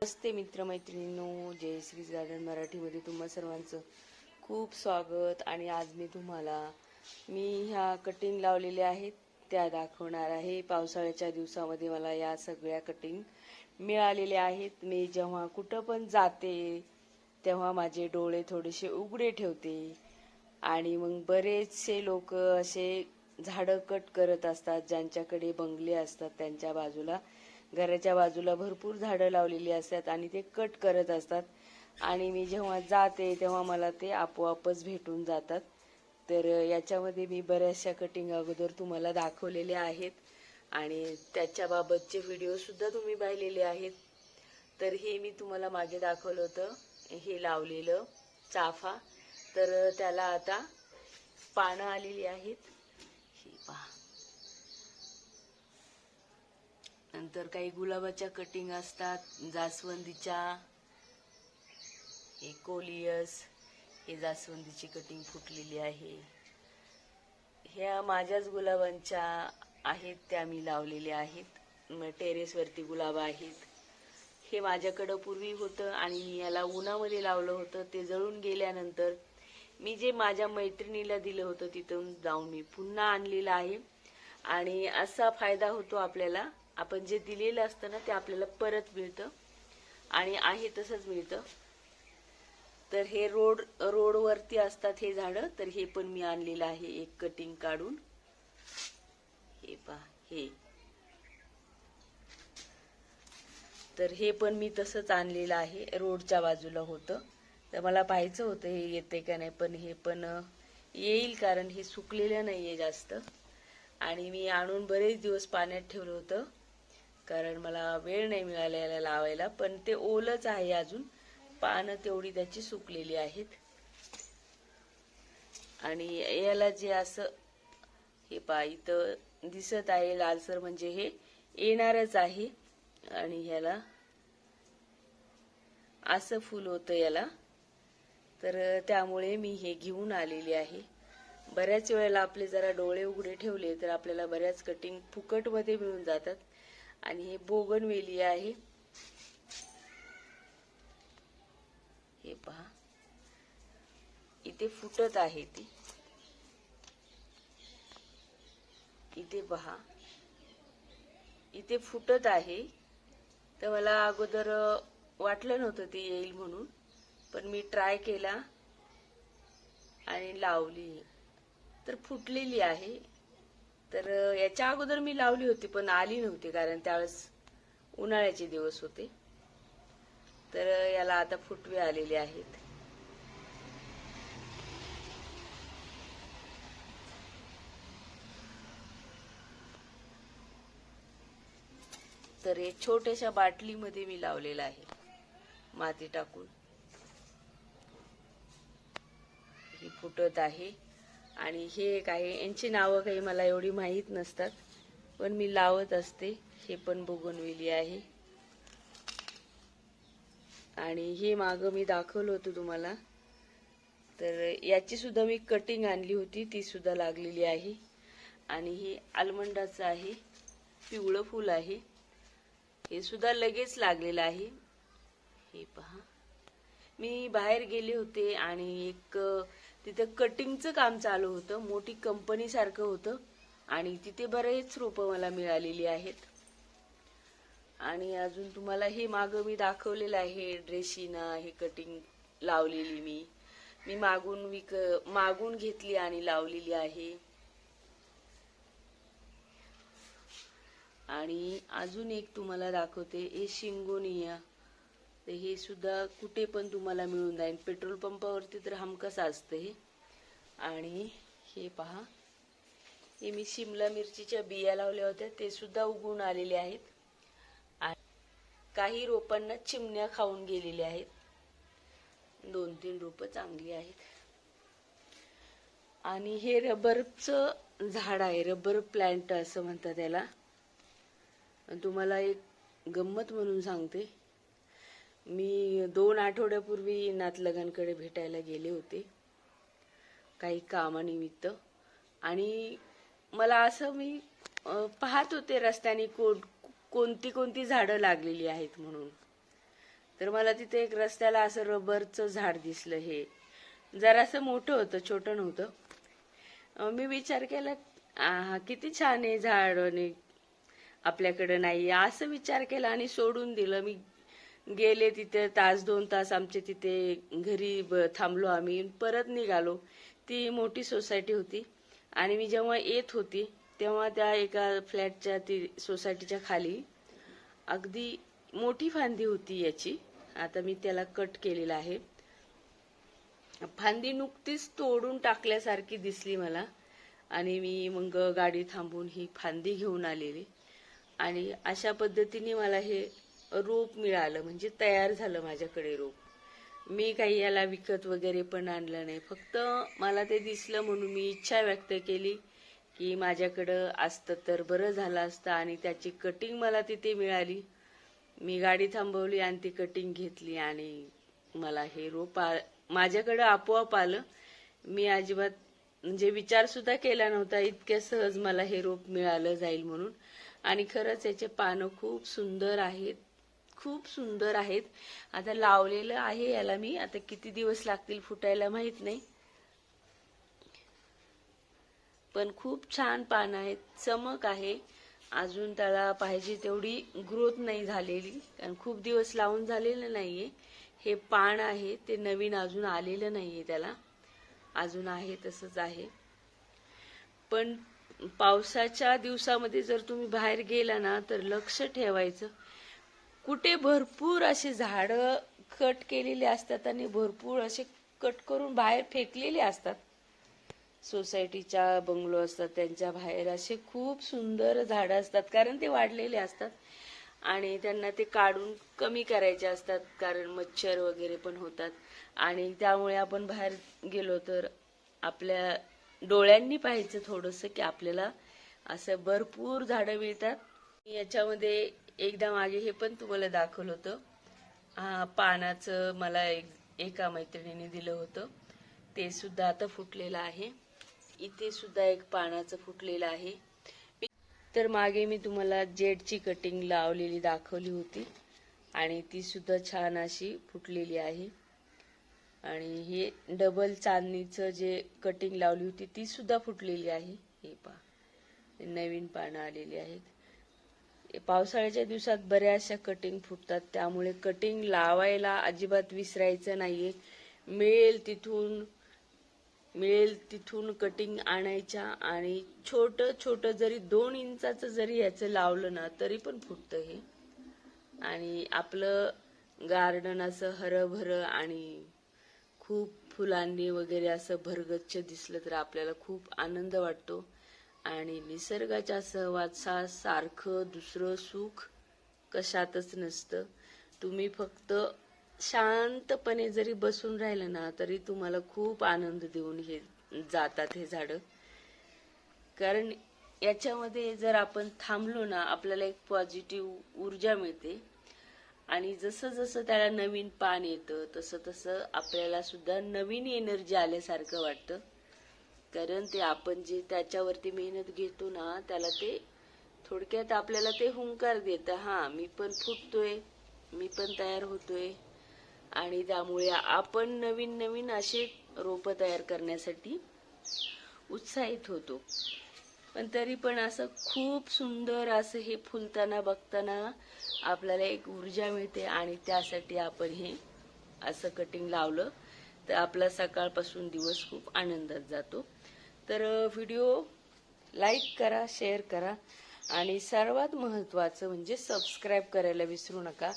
नमस्ते मित्रमैत्रिणींनो जय Shri garden मराठीमध्ये तुम्हा सर्वांचं खूप स्वागत. आणि आज मी तुम्हाला मी ह्या कटिंग लावलेल्या आहेत त्या दाखवणार आहे. पावसाळ्याच्या दिवसामध्ये मला या सगळ्या कटिंग मिळालेल्या आहेत. मी जेव्हा कुठं पण जाते तेव्हा माझे डोळे थोडेसे उघडे ठेवते. आणि मग बरेचसे लोक असे झाडं कट करत असतात ज्यांच्याकडे बंगले असतात त्यांच्या बाजूला घराच्या बाजूला भरपूर झाडं लावलेली असतात आणि ते कट करत असतात. आणि मी जेव्हा जाते तेव्हा मला ते आपोआपच भेटून जातात. तर याच्यामध्ये मी बऱ्याचशा कटिंग अगोदर तुम्हाला दाखवलेले आहेत. आणि त्याच्याबाबतचे व्हिडिओसुद्धा तुम्ही पाहिलेले आहेत. तर हे मी तुम्हाला मागे दाखवलं होतं. हे लावलेलं चाफा. तर त्याला आता पानं आलेली आहेत. ही पहा. नंतर काही गुलाबाच्या कटिंग असतात जास्वंदीच्या हे कोलियस हे जास्वंदीची कटिंग फुटलेली आहे. ह्या माझ्याच गुलाबांच्या आहेत त्या मी लावलेल्या आहेत. टेरेसवरती गुलाब आहेत. हे माझ्याकडं पूर्वी होतं आणि मी याला उन्हामध्ये लावलं होतं. ते जळून गेल्यानंतर मी जे माझ्या मैत्रिणीला दिलं होतं तिथून जाऊन मी पुन्हा आणलेलं आहे. आणि असा फायदा होतो आपल्याला. आपण जे दिलेलं असतं ना ते आपल्याला परत मिळतं. आणि आहे तसंच मिळतं. तर हे रोड रोडवरती असतात हे झाडं तर हे पण मी आणलेलं आहे एक कटिंग काढून. हे पहा हे. तर हे पण मी तसंच आणलेलं आहे रोडच्या बाजूला होतं. तर मला पाहायचं होतं हे येते का नाही पण हे पण येईल कारण हे सुकलेलं नाही आहे जास्त. आणि मी आणून बरेच दिवस पाण्यात ठेवलं होतं. कारण मला वेळ नाही मिळाला याला लावायला पण ते ओलच आहे अजून. पानं तेवढी त्याची सुकलेली आहेत. आणि याला जे असं हे पा इथं दिसत आहे लालसर म्हणजे हे येणारच आहे. आणि ह्याला असं फुल होतं याला. तर त्यामुळे मी हे घेऊन आलेली आहे. बऱ्याच वेळेला आपले जरा डोळे उघडे ठेवले तर आपल्याला बऱ्याच कटिंग फुकटमध्ये मिळून जातात. आणि हे बोगनवेली आहे. हे पहा. इथे फुटत आहे ती. इथे पहा. इथे फुटत आहे. तर मला अगोदर वाटलं नव्हतं ते येईल म्हणून पण मी ट्राय केला आणि लावली. तर फुटलेली आहे. तर याच्या अगोदर मी लावली होती पण आली नव्हती कारण त्यावेळेस उन्हाळ्याचे दिवस होते. तर याला आता फुटवे आलेले आहेत. तर हे छोट्याशा बाटलीमध्ये मी लावलेलं आहे माती टाकून. ही फुटत आहे. आणि हे एक आहे यांची नावं काही मला एवढी माहीत नसतात पण मी लावत असते. हे पण बोगनवेली आहे. आणि हे मागं मी दाखवलं होतं तुम्हाला. तर याची सुद्धा मी कटिंग आणली होती ती सुद्धा लागलेली आहे. आणि हे आलमंडाचं आहे पिवळं फूल आहे. हे सुद्धा लगेच लागलेलं आहे. हे पहा. मी बाहेर गेले होते आणि एक तिथं कटिंगचं काम चालू होतं मोठी कंपनी सारखं होतं आणि तिथे बरेच रोपं मला मिळालेली आहेत. आणि अजून तुम्हाला हे मागं मी दाखवलेलं आहे ड्रेसिना हे कटिंग लावलेली मी. मी मागून विक मागून घेतली आणि लावलेली आहे. आणि अजून एक तुम्हाला दाखवते हे शिंगोनिया. तर हे सुद्धा कुठे पण तुम्हाला मिळून जाईल. पेट्रोल पंपावरती तर हमकस असतं हे. आणि हे पहा. हे मी शिमला मिरचीच्या बिया लावल्या होत्या. ते सुद्धा उगवून आलेले आहेत. काही रोपांना चिमण्या खाऊन गेलेल्या आहेत. दोन तीन रोपं चांगली आहेत. आणि हे रबरचं झाड आहे. रबर प्लांट असं म्हणतात त्याला. तुम्हाला एक गंमत म्हणून सांगते. मी दोन आठवड्यापूर्वी नातलगांकडे भेटायला गेले होते. काही कामानिमित्त. आणि मला असं मी पाहत होते रस्त्याने कोण कोणती कोणती झाडं लागलेली आहेत म्हणून. तर मला तिथे एक रस्त्याला असं रबरचं झाड दिसलं हे. जरासं मोठं होतं छोटं नव्हतं. मी विचार केला आ, किती छान आहे झाड आणि आपल्याकडं नाही. असं विचार केला आणि सोडून दिलं. मी गेले तिथे तास दोन तास आमचे तिथे घरी ब- थांबलो आम्ही. परत निघालो. ती मोठी सोसायटी होती. आणि मी जेव्हा येत होती तेव्हा त्या एका फ्लॅटच्या ती सोसायटीच्या खाली अगदी मोठी फांदी होती याची. आता मी त्याला कट केलेला आहे. फांदी नुकतीच तोडून टाकल्यासारखी दिसली मला. आणि मी मग गाडी थांबून ही फांदी घेऊन आलेली. आणि अशा पद्धतीने मला हे रोप मिळालं म्हणजे तयार झालं माझ्याकडे रोप. मी काही याला विकत वगैरे पण आणलं नाही. फक्त मला ते दिसलं म्हणून मी इच्छा व्यक्त केली की माझ्याकडं असतं तर बरं झालं असतं आणि त्याची कटिंग मला तिथे मिळाली. मी गाडी थांबवली आणि ती कटिंग घेतली आणि मला हे रोप आ- माझ्याकडं आपोआप आलं. मी अजिबात म्हणजे विचारसुद्धा केला नव्हता इतक्या सहज मला हे रोप मिळालं जाईल म्हणून. आणि खरंच याचे पानं खूप सुंदर आहेत. खूप सुंदर आहेत. आता लावलेलं आहे याला मी. आता किती दिवस लागतील फुटायला माहीत नाही. पण खूप छान पान आहेत. चमक आहे. अजून त्याला पाहिजे तेवढी ग्रोथ नाही झालेली. कारण खूप दिवस लावून झालेलं नाहीये. हे पान आहे. ते नवीन अजून आलेलं नाहीये त्याला. अजून आहे तसंच आहे. पण पावसाच्या दिवसामध्ये जर तुम्ही बाहेर गेला ना तर लक्ष ठेवायचं. कुठे भरपूर असे झाडं कट केलेले असतात आणि भरपूर असे कट करून बाहेर फेकलेले असतात. सोसायटीच्या बंगलो असतात त्यांच्या बाहेर असे खूप सुंदर झाडं असतात कारण ते वाढलेले असतात. आणि त्यांना ते काढून कमी करायचे असतात कारण मच्छर वगैरे पण होतात. आणि त्यामुळे आपण बाहेर गेलो तर आपल्या डोळ्यांनी पाहायचं थोडंसं की आपल्याला असं भरपूर झाडं मिळतात. याच्यामध्ये एकदा मागे हे पण तुम्हाला दाखवलं होतं. पानाचं मला एक एका मैत्रिणीने दिलं होतं. ते सुद्धा आता फुटलेलं आहे. इथे सुद्धा एक पानाचं फुटलेलं आहे. तर मागे मी तुम्हाला जेडची कटिंग लावलेली दाखवली होती. आणि ती सुद्धा छान अशी फुटलेली आहे. आणि हे डबल चांदणीचं जे कटिंग लावली होती ती सुद्धा फुटलेली आहे. हे पहा. नवीन पानं आलेली आहेत. पावसाळ्याच्या दिवसात बऱ्याचशा कटिंग फुटतात. त्यामुळे कटिंग लावायला अजिबात विसरायचं नाहीये. मिळेल तिथून मिळेल तिथून कटिंग आणायच्या आणि छोटं छोटं जरी दोन इंचाचं जरी याचं लावलं ना तरी पण फुटतं हे. आणि आपलं गार्डन असं हरभरं आणि खूप फुलांनी वगैरे असं भरगच्छ दिसलं तर आपल्याला खूप आनंद वाटतो. आणि निसर्गाच्या सहवासा सारखं दुसरं सुख कशातच नसतं. तुम्ही फक्त शांतपणे जरी बसून राहिलं ना तरी तुम्हाला खूप आनंद देऊन हे जातात हे झाडं. कारण याच्यामध्ये जर आपण थांबलो ना आपल्याला एक पॉझिटिव्ह ऊर्जा मिळते. आणि जसं जसं त्याला नवीन पान येतं तसं तसं आपल्याला सुद्धा नवीन एनर्जी आल्यासारखं वाटतं. कारण ते आपण जे त्याच्यावरती मेहनत घेतो ना त्याला ते थोडक्यात आपल्याला ते हुंकार देतं. हा मी पण फुटतोय मी पण तयार होतोय. आणि त्यामुळे आपण नवीन नवीन असे रोपं तयार करण्यासाठी उत्साहित होतो. पण तरी पण असं खूप सुंदर असं हे फुलताना बघताना आपल्याला एक ऊर्जा मिळते आणि त्यासाठी आपण हे असं कटिंग लावलं तर आपला सकाळपासून दिवस खूप आनंदात जातो. तर व्हिडिओ लाईक करा शेअर करा आणि सर्वात महत्त्वाचं म्हणजे सबस्क्राईब करायला विसरू नका.